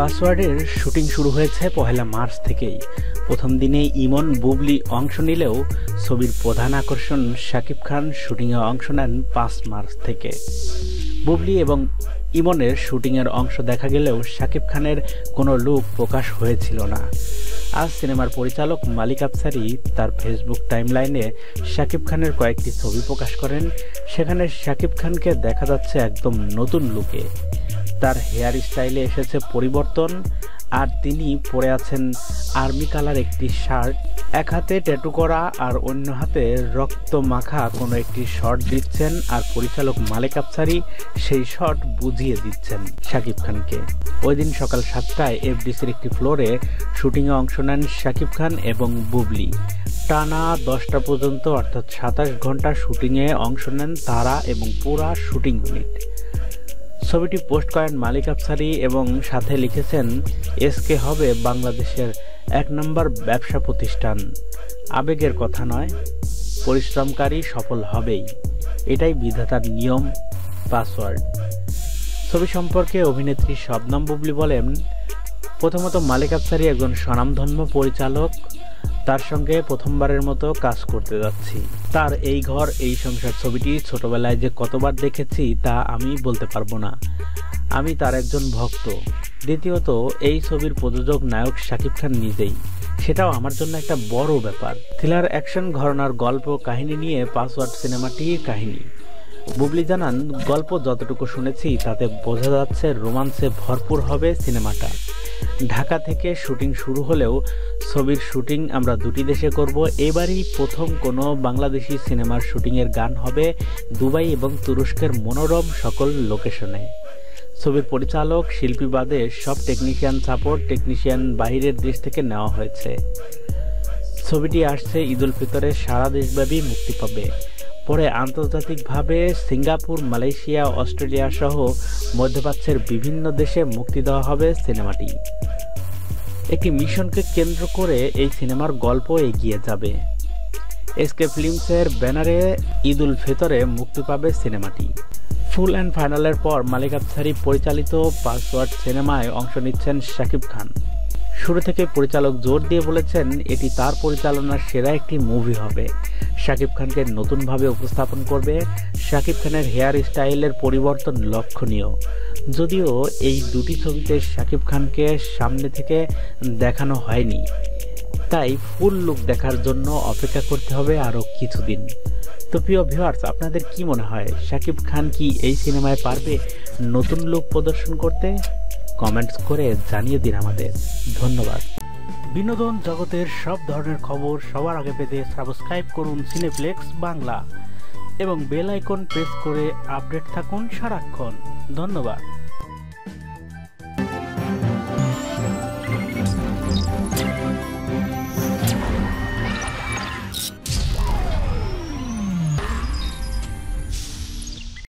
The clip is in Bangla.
পাসওয়ার্ডের শুটিং শুরু হয়েছে পহেলা মার্চ থেকেই। প্রথম দিনে ইমন বুবলি অংশ নিলেও ছবির প্রধান আকর্ষণ শাকিব খান শুটিংয়ে অংশ নেন পাঁচ মার্চ থেকে। বুবলি এবং ইমনের শুটিংয়ের অংশ দেখা গেলেও শাকিব খানের কোনো লুক প্রকাশ হয়েছিল না। আজ সিনেমার পরিচালক মালিক আফসারি তার ফেসবুক টাইমলাইনে শাকিব খানের কয়েকটি ছবি প্রকাশ করেন। সেখানে শাকিব খানকে দেখা যাচ্ছে একদম নতুন লুকে। তার হেয়ার স্টাইলে এসেছে পরিবর্তন আর তিনি পরে আছেন আর্মি কালার একটি শার্ট। এক হাতে ট্যাটু করা আর অন্য হাতে রক্ত মাখা কোনো একটি শর্ট দিচ্ছেন আর পরিচালক মালিক আফসারি সেই শর্ট বুঝিয়ে দিচ্ছেন শাকিব খানকে। ওই দিন সকাল সাতটায় এফডিসির একটি ফ্লোরে শুটিংয়ে অংশ নেন শাকিব খান এবং বুবলি। টানা দশটা পর্যন্ত অর্থাৎ সাতাশ ঘণ্টা শুটিংয়ে অংশ নেন তারা এবং পুরা শুটিং ইউনিট। ছবিটি পোস্ট করেন মালিক আফসারি এবং সাথে লিখেছেন, এসকে হবে বাংলাদেশের এক নম্বর ব্যবসা প্রতিষ্ঠান। আবেগের কথা নয়, পরিশ্রমকারী সফল হবেই। এটাই বিধাতার নিয়ম, পাসওয়ার্ড। ছবি সম্পর্কে অভিনেত্রী শবনম বুবলি বলেন, প্রথমত মালিক আফসারি একজন স্বনামধন্য পরিচালক তার সঙ্গে প্রথমবারের মতো কাজ করতে যাচ্ছি। তার এই ঘর, এই সংসার ছবিটি ছোটবেলায় যে কতবার দেখেছি তা আমি বলতে পারব না। আমি তার একজন ভক্ত। দ্বিতীয়ত, এই ছবির প্রযোজক নায়ক শাকিব খান নিজেই। সেটাও আমার জন্য একটা বড় ব্যাপার। থ্রিলার, অ্যাকশন, ঘরনার, গল্প, কাহিনী নিয়ে পাসওয়ার্ড সিনেমাটি কাহিনী। বুবলি জানান, গল্প যতটুকু শুনেছি তাতে বোঝা যাচ্ছে রোমান্সে ভরপুর হবে সিনেমাটা। ঢাকা থেকে শুটিং শুরু হলেও ছবির শুটিং আমরা দুটি দেশে করব। এবারই প্রথম কোনো বাংলাদেশি সিনেমার শুটিংয়ের গান হবে দুবাই এবং তুরস্কের মনোরম সকল লোকেশনে। ছবির পরিচালক, শিল্পী বাদে সব টেকনিশিয়ান সাপোর্ট টেকনিশিয়ান বাহিরের দেশ থেকে নেওয়া হয়েছে। ছবিটি আসছে ঈদুল ফিতরে সারা দেশব্যাপী মুক্তি পাবে। পরে আন্তর্জাতিকভাবে সিঙ্গাপুর, মালয়েশিয়া, অস্ট্রেলিয়া সহ মধ্যপ্রাচ্যের বিভিন্ন দেশে মুক্তি দেওয়া হবে সিনেমাটি। একটি মিশনকে কেন্দ্র করে এই সিনেমার গল্প এগিয়ে যাবে। এসকে ফিল্মসের ব্যানারে ঈদ উল ফিতরে মুক্তি পাবে সিনেমাটি। ফুল অ্যান্ড ফাইনালের পর মালিক আফসারি পরিচালিত পাসওয়ার্ড সিনেমায় অংশ নিচ্ছেন শাকিব খান। শুরু থেকে পরিচালক জোর দিয়ে বলেছেন, এটি তার পরিচালনার সেরা একটি মুভি হবে। শাকিব খানকে নতুনভাবে উপস্থাপন করবে শাকিব খানের হেয়ার স্টাইলের পরিবর্তন লক্ষণীয়। যদিও এই দুটি ছবিতে শাকিব খানকে সামনে থেকে দেখানো হয়নি। তাই ফুল লুক দেখার জন্য অপেক্ষা করতে হবে আরও কিছুদিন। তো প্রিয় ভিউয়ার্স আপনাদের কি মনে হয়? শাকিব খান কি এই সিনেমায় পারবে নতুন লুক প্রদর্শন করতে? কমেন্টস করে জানিয়ে দিন আমাদের। ধন্যবাদ। বিনোদন জগতের সব ধরনের খবর সবার আগে পেতে সাবস্ক্রাইব করুন সিনেপ্লেক্স বাংলা এবং বেল আইকন প্রেস করে আপডেট থাকুন সারাক্ষণ। ধন্যবাদ।